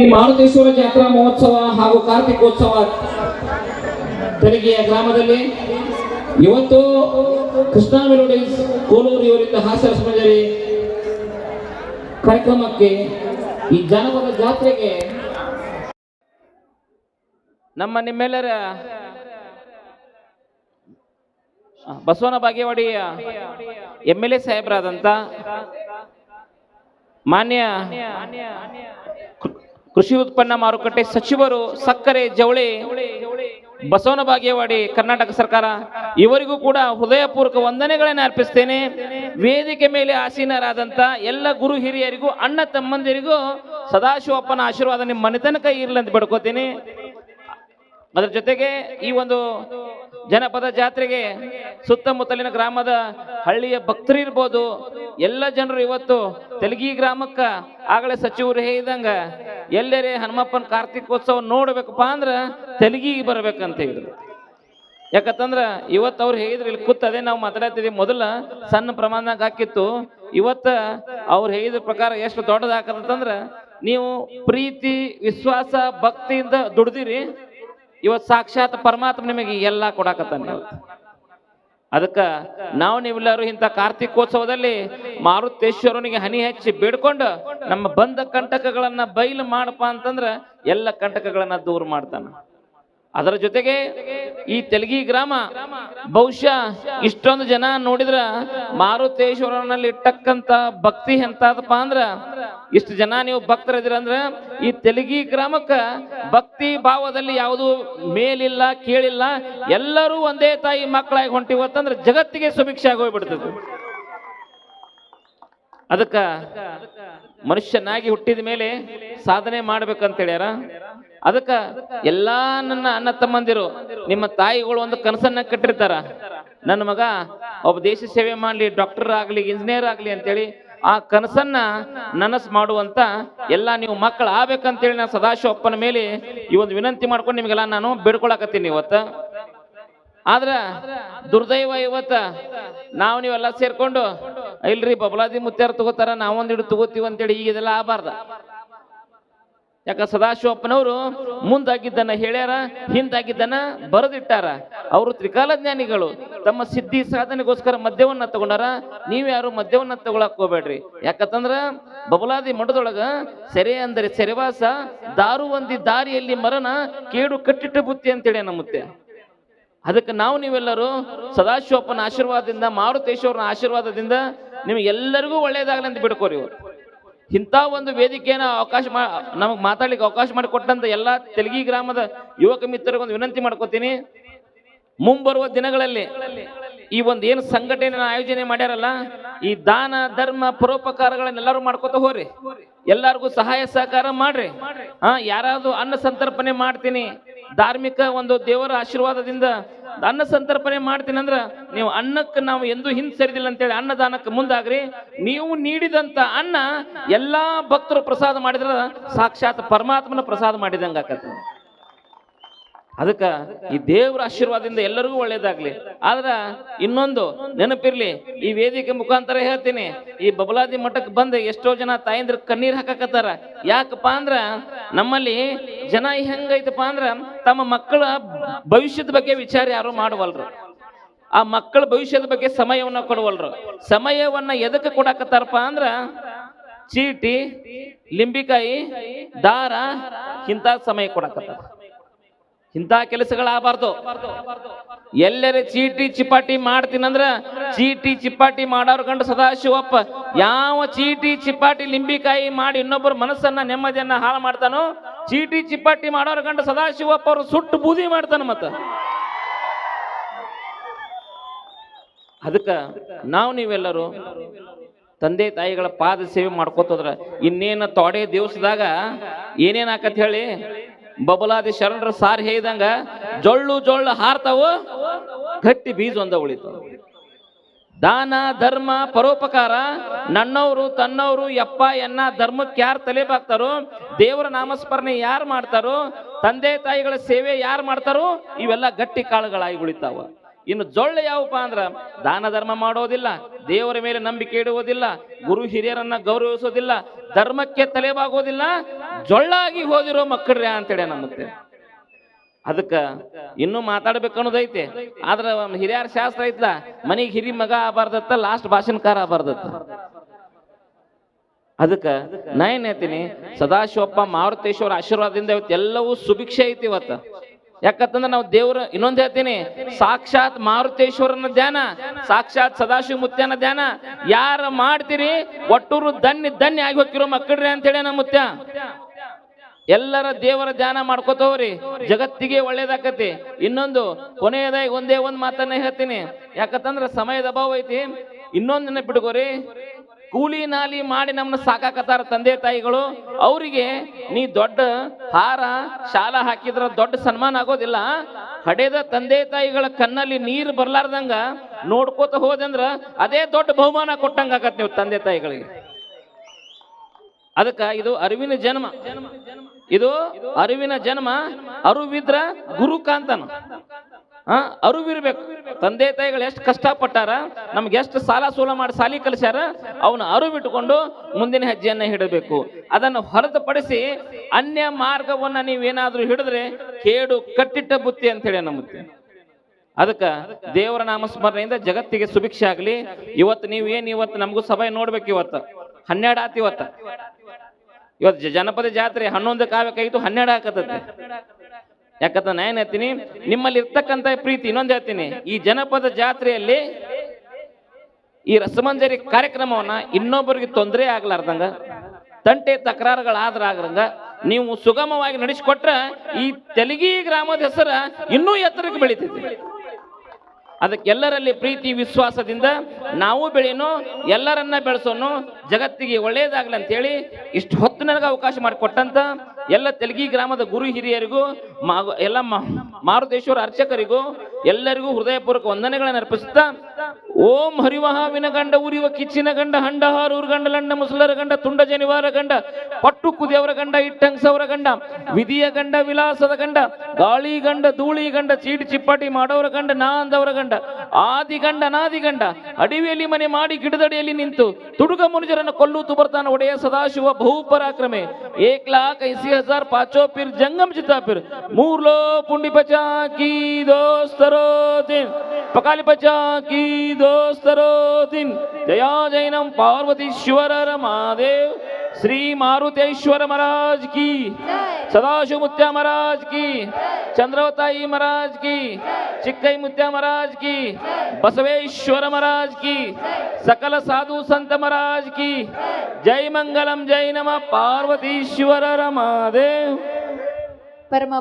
ಶ್ರೀ ಮಾರುತೇಶ್ವರ ಜಾತ್ರಾ ಮಹೋತ್ಸವ ಹಾಗೂ ಕಾರ್ತಿಕೋತ್ಸವ ತೆರಿಗೆಯ ಗ್ರಾಮದಲ್ಲಿ ಇವತ್ತು ಕೃಷ್ಣಾ ಮೆಲೋಡಿಸ್ ಕೋಲೂರು ಇವರಿಂದ ಹಾಸ್ಯ ಕಾರ್ಯಕ್ರಮಕ್ಕೆ ಈ ಜನಪದ ಜಾತ್ರೆಗೆ ನಮ್ಮ ನಿಮ್ಮೆಲ್ಲರ ಬಸವನ ಬಾಗೇವಾಡಿಯ ಎಂ ಎಲ್ ಎ ಸಾಹೇಬರಾದಂತ ಮಾನ್ಯ ಕೃಷಿ ಉತ್ಪನ್ನ ಮಾರುಕಟ್ಟೆ ಸಚಿವರು ಸಕ್ಕರೆ, ಜವಳಿ, ಬಸವನ ಬಾಗೇವಾಡಿ, ಕರ್ನಾಟಕ ಸರ್ಕಾರ, ಇವರಿಗೂ ಕೂಡ ಹೃದಯಪೂರ್ವಕ ವಂದನೆಗಳನ್ನು ಅರ್ಪಿಸ್ತೇನೆ. ವೇದಿಕೆ ಮೇಲೆ ಆಸೀನರಾದಂಥ ಎಲ್ಲ ಗುರು ಹಿರಿಯರಿಗೂ, ಅಣ್ಣ ತಮ್ಮಂದಿರಿಗೂ ಸದಾಶಿವಪ್ಪನ ಆಶೀರ್ವಾದ ನಿಮ್ಮ ಮನೆತನಕ ಇರಲಿ ಅಂತ ಬೇಡ್ಕೋತೀನಿ. ಅದರ ಜೊತೆಗೆ ಈ ಒಂದು ಜನಪದ ಜಾತ್ರೆಗೆ ಸುತ್ತಮುತ್ತಲಿನ ಗ್ರಾಮದ ಹಳ್ಳಿಯ ಭಕ್ತರು ಇರ್ಬೋದು. ಎಲ್ಲ ಜನರು ಇವತ್ತು ತೆಲಗಿ ಗ್ರಾಮಕ್ಕ ಆಗಲೇ ಸಚಿವರು ಹೇಳಿದಂಗ ಎಲ್ಲರೇ ಹನುಮಪ್ಪನ ಕಾರ್ತಿಕೋತ್ಸವ ನೋಡ್ಬೇಕಪ್ಪ ಅಂದ್ರ ತೆಲಗಿಗೆ ಬರ್ಬೇಕಂತ ಹೇಳಿದ್ರು. ಯಾಕಂತಂದ್ರ ಇವತ್ತು ಅವ್ರು ಹೇಳಿದ್ರು, ಇಲ್ಲಿ ಕೂತದೆ ನಾವು ಮಾತಾಡ್ತಿದ್ವಿ. ಮೊದಲ ಸಣ್ಣ ಪ್ರಮಾಣದಾಗ ಹಾಕಿತ್ತು. ಇವತ್ತ ಅವ್ರು ಹೇಳಿದ ಪ್ರಕಾರ ಎಷ್ಟು ದೊಡ್ಡದಾಕತ್ತಂದ್ರ ನೀವು ಪ್ರೀತಿ, ವಿಶ್ವಾಸ, ಭಕ್ತಿಯಿಂದ ದುಡ್ದಿರಿ. ಇವತ್ತು ಸಾಕ್ಷಾತ್ ಪರಮಾತ್ಮ ನಿಮಗೆ ಎಲ್ಲ ಕೊಡಾಕತ್ತಾನೆ. ಅದಕ್ಕೆ ನಾವು ನೀವೆಲ್ಲರೂ ಇಂಥ ಕಾರ್ತಿಕೋತ್ಸವದಲ್ಲಿ ಮಾರುತೇಶ್ವರನಿಗೆ ಹನಿ ಹಚ್ಚಿ ಬೇಡ್ಕೊಂಡು ನಮ್ಮ ಬಂದ ಕಂಟಕಗಳನ್ನ ಬಯಲು ಮಾಡಪ್ಪ ಅಂತಂದ್ರ ಎಲ್ಲ ಕಂಟಕಗಳನ್ನ ದೂರ ಮಾಡ್ತಾನ. ಅದರ ಜೊತೆಗೆ ಈ ತೆಲಗಿ ಗ್ರಾಮ ಬಹುಶಃ ಇಷ್ಟೊಂದು ಜನ ನೋಡಿದ್ರ ಮಾರುತೇಶ್ವರನಲ್ಲಿ ಇಟ್ಟಕ್ಕಂತ ಭಕ್ತಿ ಎಂತಾದಪ್ಪ ಅಂದ್ರ ಇಷ್ಟು ಜನ ನೀವು ಭಕ್ತರಿದ್ದೀರ ಅಂದ್ರ ಈ ತೆಲಗಿ ಗ್ರಾಮಕ್ಕ ಭಕ್ತಿ ಭಾವದಲ್ಲಿ ಯಾವುದು ಮೇಲಿಲ್ಲ, ಕೇಳಿಲ್ಲ, ಎಲ್ಲರೂ ಒಂದೇ ತಾಯಿ ಮಕ್ಕಳಾಗಿ ಹೊಂಟಿವತ್ತಂದ್ರ ಜಗತ್ತಿಗೆ ಸುಭಿಕ್ಷೆ ಆಗೋಗ್ಬಿಡ್ತದೆ ಅದಕ್ಕ ಮನುಷ್ಯನಾಗಿ ಹುಟ್ಟಿದ ಮೇಲೆ ಸಾಧನೆ ಮಾಡ್ಬೇಕಂತ ಹೇಳ್ಯಾರ ಅದಕ್ಕ ಎಲ್ಲಾ ನನ್ನ ಅಣ್ಣ ತಮ್ಮಂದಿರು, ನಿಮ್ಮ ತಾಯಿಗಳು ಒಂದು ಕನಸನ್ನ ಕಟ್ಟಿರ್ತಾರ. ನನ್ನ ಮಗ ಒಬ್ಬ ದೇಶ ಸೇವೆ ಮಾಡ್ಲಿ ಡಾಕ್ಟರ್ ಆಗ್ಲಿ ಇಂಜಿನಿಯರ್ ಆಗ್ಲಿ ಅಂತೇಳಿ ಆ ಕನಸನ್ನ ನನಸ್ ಮಾಡುವಂತ ಎಲ್ಲ ನೀವು ಮಕ್ಕಳು ಆಗ್ಬೇಕಂತೇಳಿ ನಾನು ಸದಾಶಿವಪ್ಪನ ಮೇಲೆ ಈ ಒಂದು ವಿನಂತಿ ಮಾಡ್ಕೊಂಡು ನಿಮಗೆಲ್ಲ ನಾನು ಬೇಡ್ಕೊಳಕತ್ತೀನಿ ಇವತ್ತು. ಆದ್ರ ದುರ್ದೈವ ಇವತ್ತ ನಾವು ನೀವೆಲ್ಲ ಸೇರ್ಕೊಂಡು ಇಲ್ರಿ ಬಬಲಾದಿ ಮುತ್ಯಾರ ತಗೋತಾರ ನಾವೊಂದಿಡು ತಗೋತೀವಿ ಅಂತೇಳಿ ಈಗ ಇದೆಲ್ಲ ಆಗಬಾರ್ದ. ಯಾಕ ಸದಾಶಿವಪ್ಪನವರು ಮುಂದಾಗಿದ್ದನ್ನ ಹೇಳ್ಯಾರ, ಹಿಂದಾಗಿದ್ದನ್ನ ಬರೆದಿಟ್ಟಾರ. ಅವರು ತ್ರಿಕಾಲ ಜ್ಞಾನಿಗಳು. ತಮ್ಮ ಸಿದ್ಧಿ ಸಾಧನೆಗೋಸ್ಕರ ಮದ್ಯವನ್ನ ತಗೊಂಡಾರ, ನೀವ್ ಯಾರು ಮದ್ಯವನ್ನ ತಗೊಳಕ್ ಹೋಗ್ಬೇಡ್ರಿ. ಯಾಕಂತಂದ್ರ ಬಬಲಾದಿ ಮಠದೊಳಗ ಸೆರೆ ಅಂದರೆ ಸೆರೆವಾಸ, ದಾರು ಒಂದಿ ದಾರಿಯಲ್ಲಿ ಮರಣ, ಕೇಡು ಕಟ್ಟಿಟ್ಟ ಬುತ್ತಿ ಅಂತೇಳಿ ನಮ್ಮ ಮುತ್ತೆ ಅದಕ್ಕೆ ನಾವು ನೀವೆಲ್ಲರೂ ಸದಾಶಿವಪ್ಪನ ಆಶೀರ್ವಾದದಿಂದ, ಮಾರುತೇಶ್ವರನ ಆಶೀರ್ವಾದದಿಂದ ನಿಮಗೆಲ್ಲರಿಗೂ ಒಳ್ಳೆಯದಾಗಲಿ ಅಂತ ಬಿಡ್ಕೋರಿ ಇವರು. ಇಂಥ ಒಂದು ವೇದಿಕೆಯನ್ನು ಅವಕಾಶ ಮಾ, ನಮಗೆ ಮಾತಾಡ್ಲಿಕ್ಕೆ ಅವಕಾಶ ಮಾಡಿಕೊಟ್ಟಂತ ಎಲ್ಲ ತೆಲಗಿ ಗ್ರಾಮದ ಯುವಕ ಮಿತ್ರರಿಗೆ ಒಂದು ವಿನಂತಿ ಮಾಡ್ಕೋತೀನಿ. ಮುಂಬರುವ ದಿನಗಳಲ್ಲಿ ಈ ಒಂದು ಏನು ಸಂಘಟನೆ ಆಯೋಜನೆ ಮಾಡ್ಯಾರಲ್ಲ, ಈ ದಾನ, ಧರ್ಮ, ಪರೋಪಕಾರಗಳನ್ನೆಲ್ಲರೂ ಮಾಡ್ಕೋತ ಹೋರಿ ಎಲ್ಲರಿಗೂ ಸಹಾಯ ಸಹಕಾರ ಮಾಡ್ರಿ. ಹಾ, ಯಾರಾದ್ರೂ ಅನ್ನ ಸಂತರ್ಪಣೆ ಮಾಡ್ತೀನಿ. ಧಾರ್ಮಿಕ ಒಂದು ದೇವರ ಆಶೀರ್ವಾದದಿಂದ ಅನ್ನ ಸಂತರ್ಪಣೆ ಮಾಡ್ತೀನಿ ಅಂದ್ರೆ ನೀವು ಅನ್ನಕ್ಕೆ ನಾವು ಎಂದೂ ಹಿಂದ್ ಸರಿದಿಲ್ಲ ಅಂತೇಳಿ ಅನ್ನದಾನಕ್ಕೆ ಮುಂದಾಗ್ರಿ. ನೀವು ನೀಡಿದಂತ ಅನ್ನ ಎಲ್ಲಾ ಭಕ್ತರು ಪ್ರಸಾದ ಮಾಡಿದ್ರ ಸಾಕ್ಷಾತ್ ಪರಮಾತ್ಮನ ಪ್ರಸಾದ ಮಾಡಿದಂಗ ಆಕತ್ತೆ ಅದಕ್ಕೆ ಈ ದೇವರ ಆಶೀರ್ವಾದದಿಂದ ಎಲ್ಲರಿಗೂ ಒಳ್ಳೇದಾಗ್ಲಿ. ಆದ್ರ ಇನ್ನೊಂದು ನೆನಪಿರ್ಲಿ, ಈ ವೇದಿಕೆ ಮುಖಾಂತರ ಹೇಳ್ತೀನಿ, ಈ ಬಬಲಾದಿ ಮಠಕ್ಕೆ ಬಂದ ಎಷ್ಟೋ ಜನ ತಾಯಂದ್ರ ಕಣ್ಣೀರ್ ಹಾಕಕತ್ತಾರ. ಯಾಕಪ್ಪ ಅಂದ್ರ ನಮ್ಮಲ್ಲಿ ಜನ ಹೆಂಗೈತಪ್ಪ ಅಂದ್ರ ತಮ್ಮ ಮಕ್ಕಳ ಭವಿಷ್ಯದ ಬಗ್ಗೆ ವಿಚಾರ ಯಾರು ಮಾಡವಲ್ರು. ಆ ಮಕ್ಕಳ ಭವಿಷ್ಯದ ಬಗ್ಗೆ ಸಮಯವನ್ನ ಕೊಡವಲ್ರು. ಸಮಯವನ್ನ ಎದಕ್ಕೆ ಕೊಡಾಕತ್ತಾರಪ್ಪ ಅಂದ್ರ ಚೀಟಿ, ಲಿಂಬಿಕಾಯಿ, ದಾರ ಇಂಥ ಸಮಯ ಕೊಡಕತ್ತಾರ. ಇಂಥ ಕೆಲಸಗಳಾಗಬಾರ್ದು ಎಲ್ಲರೇ ಚೀಟಿ ಚಿಪಾಟಿ ಮಾಡ್ತೀನಂದ್ರ ಚೀಟಿ ಚಿಪಾಟಿ ಮಾಡೋರ್ ಕಂಡು ಸದಾಶಿವಪ್ಪ ಯಾವ ಚೀಟಿ ಚಿಪಾಟಿ ಲಿಂಬಿಕಾಯಿ ಮಾಡಿ ಇನ್ನೊಬ್ಬರ ಮನಸ್ಸನ್ನ ನೆಮ್ಮದಿಯನ್ನ ಹಾಳು ಮಾಡ್ತಾನೋ ಚೀಟಿ ಚಿಪ್ಪಾಟಿ ಮಾಡೋರ್ ಗಂಡ ಸದಾಶಿವಪ್ಪ ಅವರು ಸುಟ್ಟು ಬೂದಿ ಮಾಡ್ತಾನೆ ಮತ್ತ. ಅದಕ್ಕ ನಾವು ನೀವೆಲ್ಲರೂ ತಂದೆ ತಾಯಿಗಳ ಪಾದ ಸೇವೆ ಮಾಡ್ಕೋತದ್ರ ಇನ್ನೇನು ತೊಡೆ ದಿವಸದಾಗ ಏನೇನ್ ಆಕತ್ ಹೇಳಿ? ಬಬಲಾದಿ ಶರಣರ ಸಾರಿ ಹೇಳಿದಂಗ ಜೊಳ್ಳು ಜೊಳ್ಳು ಹಾರ್ತಾವು, ಗಟ್ಟಿ ಬೀಜ ಒಂದ ಉಳಿತಾವ ದಾನ, ಧರ್ಮ, ಪರೋಪಕಾರ, ನನ್ನವರು, ತನ್ನವರು ಎಪ್ಪ ಎನ್ನ, ಧರ್ಮಕ್ಕೆ ಯಾರು ತಲೆ ಬಾಗ್ತಾರೋ ದೇವರ ನಾಮಸ್ಮರಣೆ ಯಾರು ಮಾಡ್ತಾರೋ, ತಂದೆ, ತಾಯಿಗಳ ಸೇವೆ ಯಾರು ಮಾಡ್ತಾರೋ, ಇವೆಲ್ಲ ಗಟ್ಟಿ ಕಾಳುಗಳಾಗಿ ಉಳಿತಾವ. ಇನ್ನು ಜೊಳ್ಳೆ ಯಾವಪ್ಪ ಅಂದ್ರ, ದಾನ, ಧರ್ಮ ಮಾಡೋದಿಲ್ಲ, ದೇವರ ಮೇಲೆ ನಂಬಿಕೆ ಇಡುವುದಿಲ್ಲ, ಗುರು ಹಿರಿಯರನ್ನ ಗೌರವಿಸೋದಿಲ್ಲ, ಧರ್ಮಕ್ಕೆ ತಲೆಬಾಗೋದಿಲ್ಲ ಜೊಳ್ಳಾಗಿ ಹೋದಿರೋ ಮಕ್ಕಳ್ರಿ ಅಂತೇಳಿ ನಮ್ಮತ್ತೆ ಅದಕ್ಕ ಇನ್ನೂ ಮಾತಾಡ್ಬೇಕು ಅನ್ನೋದೈತೆ ಆದ್ರ ಹಿರಿಯರ ಶಾಸ್ತ್ರ ಐತ್ಲ, ಮನಿಗೆ ಹಿರಿ ಮಗ ಆಗಬಾರ್ದತ್ತ ಲಾಸ್ಟ್ ಭಾಷಣಕಾರ ಆಗಬಾರ್ದತ್ತ. ಅದಕ್ಕ ನಾ ಏನ್ ಹೇಳ್ತೀನಿ, ಸದಾಶಿವಪ್ಪ ಮಾರುತೇಶ್ವರ ಆಶೀರ್ವಾದದಿಂದ ಇವತ್ತು ಎಲ್ಲವೂ ಸುಭಿಕ್ಷೆ ಐತಿ ಇವತ್ತು. ಯಾಕಂತಂದ್ರೆ ನಾವು ದೇವ್ರ, ಇನ್ನೊಂದ್ ಹೇಳ್ತೀನಿ, ಸಾಕ್ಷಾತ್ ಮಾರುತೇಶ್ವರನ ಧ್ಯಾನ, ಸಾಕ್ಷಾತ್ ಸದಾಶಿವ ಮುತ್ಯನ ಧ್ಯಾನ. ಯಾರ ಮಾಡ್ತೀರಿ, ಒಟ್ಟೂರು ದನ್ನಿ ದನ್ನಿ ಆಗಿ ಹೋಗಿರೋ ಮಕ್ಕಳ್ರಿ ಅಂತೇಳಿ ನಮ್ಮ ಮುತ್ಯ. ಎಲ್ಲರ ದೇವರ ಧ್ಯಾನ ಮಾಡ್ಕೋತವ್ರಿ. ಜಗತ್ತಿಗೆ ಒಳ್ಳೇದಾಕತಿ. ಇನ್ನೊಂದು, ಕೊನೆಯದಾಗಿ ಒಂದೇ ಒಂದ್ ಮಾತನ್ನ ಹೇಳ್ತೀನಿ. ಯಾಕಂತಂದ್ರ ಸಮಯದ ಅಭಾವ ಐತಿ. ಇನ್ನೊಂದನ್ನ ನೆನಪಿಟ್ಕೋರಿ ಕೂಲಿ ನಾಲಿ ಮಾಡಿ ನಮ್ಮನ್ನ ಸಾಕಾಕತ್ತಾರ ತಂದೆ ತಾಯಿಗಳು. ಅವರಿಗೆ ನೀ ದೊಡ್ಡ ಹಾರ, ಶಾಲಾ ಹಾಕಿದ್ರ ದೊಡ್ಡ ಸನ್ಮಾನ ಆಗೋದಿಲ್ಲ. ಹಡೆದ ತಂದೆ ತಾಯಿಗಳ ಕಣ್ಣಲ್ಲಿ ನೀರು ಬರ್ಲಾರ್ದಂಗ ನೋಡ್ಕೋತ ಹೋದಂದ್ರ ಅದೇ ದೊಡ್ಡ ಬಹುಮಾನ ಕೊಟ್ಟಂಗ ಆಗತ್ ನೀವು ತಂದೆ ತಾಯಿಗಳಿಗೆ. ಅದಕ್ಕ ಇದು ಅರಿವಿನ ಜನ್ಮ. ಇದು ಅರಿವಿನ ಜನ್ಮ, ಅರುವಿದ್ರ ಗುರು ಹಾ, ಅರಿವಿರ್ಬೇಕು. ತಂದೆ ತಾಯಿಗಳು ಎಷ್ಟು ಕಷ್ಟಪಟ್ಟಾರ, ನಮ್ಗೆ ಎಷ್ಟು ಸಾಲ ಸೂಲ ಮಾಡಿ ಸಾಲಿ ಕಲಿಸ್ಯಾರ, ಅವನ ಅರಿವಿಟ್ಟುಕೊಂಡು ಮುಂದಿನ ಹೆಜ್ಜೆಯನ್ನ ಹಿಡಬೇಕು. ಅದನ್ನು ಹೊರತುಪಡಿಸಿ ಅನ್ಯ ಮಾರ್ಗವನ್ನ ನೀವೇನಾದ್ರೂ ಹಿಡಿದ್ರೆ ಕೇಡು ಕಟ್ಟಿಟ್ಟ ಬುತ್ತಿ ಅಂತ ಹೇಳಿ ನಮ್ಮತ್ತೆ ಅದಕ್ಕ ದೇವರ ನಾಮಸ್ಮರಣೆಯಿಂದ ಜಗತ್ತಿಗೆ ಸುಭಿಕ್ಷೆ ಆಗಲಿ. ಇವತ್ತು ನೀವು ಏನು ಇವತ್ತು ನಮಗೂ ಸಭೆ ನೋಡ್ಬೇಕು ಇವತ್ತು. ಹನ್ನೆರಡು ಆತ ಇವತ್ತು. ಇವತ್ತು ಜನಪದ ಜಾತ್ರೆ ಹನ್ನೊಂದಕ್ಕೆ ಆಗ್ಬೇಕಾಗಿತ್ತು ಹನ್ನೆರಡು ಹಾಕತೈತಿ ಯಾಕಂತ ನಾ ಏನ್ ಹೇಳ್ತೀನಿ? ನಿಮ್ಮಲ್ಲಿ ಇರ್ತಕ್ಕಂಥ ಪ್ರೀತಿ, ಇನ್ನೊಂದು ಹೇಳ್ತೀನಿ. ಈ ಜನಪದ ಜಾತ್ರೆಯಲ್ಲಿ ಈ ರಸಮಂಜರಿ ಕಾರ್ಯಕ್ರಮವನ್ನ ಇನ್ನೊಬ್ಬರಿಗೆ ತೊಂದರೆ ಆಗ್ಲಾರ್ದಂಗ, ತಂಟೆ ತಕರಾರುಗಳಾದ್ರಾಗ್ರಂಗ ನೀವು ಸುಗಮವಾಗಿ ನಡೆಸಿಕೊಟ್ರ ಈ ತೆಲಗಿ ಗ್ರಾಮದ ಹೆಸರ ಇನ್ನೂ ಎತ್ತರಕ್ಕೆ ಬೆಳಿತೈತಿ. ಅದಕ್ಕೆಲ್ಲರಲ್ಲಿ ಪ್ರೀತಿ, ವಿಶ್ವಾಸದಿಂದ ನಾವು ಬೆಳೆಯೋನು, ಎಲ್ಲರನ್ನ ಬೆಳೆಸೋನು, ಜಗತ್ತಿಗೆ ಒಳ್ಳೆಯದಾಗಲಿ ಅಂತೇಳಿ ಇಷ್ಟು ಹೊತ್ತು ನನಗೆ ಅವಕಾಶ ಮಾಡಿಕೊಟ್ಟಂತ ಎಲ್ಲ ತೆಲಗಿ ಗ್ರಾಮದ ಗುರು ಹಿರಿಯರಿಗೂ ಎಲ್ಲ ಮಾರುತೇಶ್ವರ ಅರ್ಚಕರಿಗೂ, ಎಲ್ಲರಿಗೂ ಹೃದಯಪೂರ್ವಕ ವಂದನೆಗಳನ್ನು ಅರ್ಪಿಸುತ್ತಾ, ಓಂ ಹರಿವಹಾವಿನ ಗಂಡ, ಉರಿವ ಕಿಚ್ಚಿನ ಗಂಡ ಹಂಡ ಹಾರೂರ್ ಗಂಡ ಲಂಡ ಮುಸಲರ ಗಂಡ, ತುಂಡ ಜನಿವಾರ ಗಂಡ, ಪಟ್ಟು ಕುದಿಯವರ ಗಂಡ, ಇಟ್ಟಂಗ್ಸವರ ಗಂಡ, ವಿಧಿಯ ಗಂಡ, ವಿಲಾಸದ ಗಂಡ, ಗಾಳಿ ಗಂಡ, ಧೂಳಿ ಗಂಡ, ಚೀಟಿ ಚಿಪ್ಪಾಟಿ ಮಾಡೋರ ಗಂಡ ನಾ ಅಂದವರ ಗಂಡ, ಆದಿ ಗಂಡ ನಾದಿ ಗಂಡ, ಅಡಿವಿಯಲ್ಲಿ ಮನೆ ಮಾಡಿ ಗಿಡದಡಿಯಲ್ಲಿ ನಿಂತು, ತುಡುಗ ಮುನಿಜರನ್ನು ಕೊಲ್ಲು ತುಬರ್ತಾನ ಒಡೆಯ ಸದಾಶಿವ ಬಹುಪರಾಕ್ರಮೆ ಏಕ್ ಲಾಖ ಐಸಿ हज़ार पांचो फिर जंगम चिता फिर। मूरलो पुंडी पचा की दोस्तरो दिन। पकाली पचा की दोस्तरो दिन। जया जैनम पार्वती शिवर महादेव श्री मारुतेश्वर महाराज की। सदाशिव मुत्या महाराज की। चंद्रवताई महाराज की, चिक्कई मुत्या महाराज की, बसवेश्वर महाराज की, सकल साधु संत महाराज की। जय मंगलम, जय नम, पार्वतीश्वर रमादेव। परमा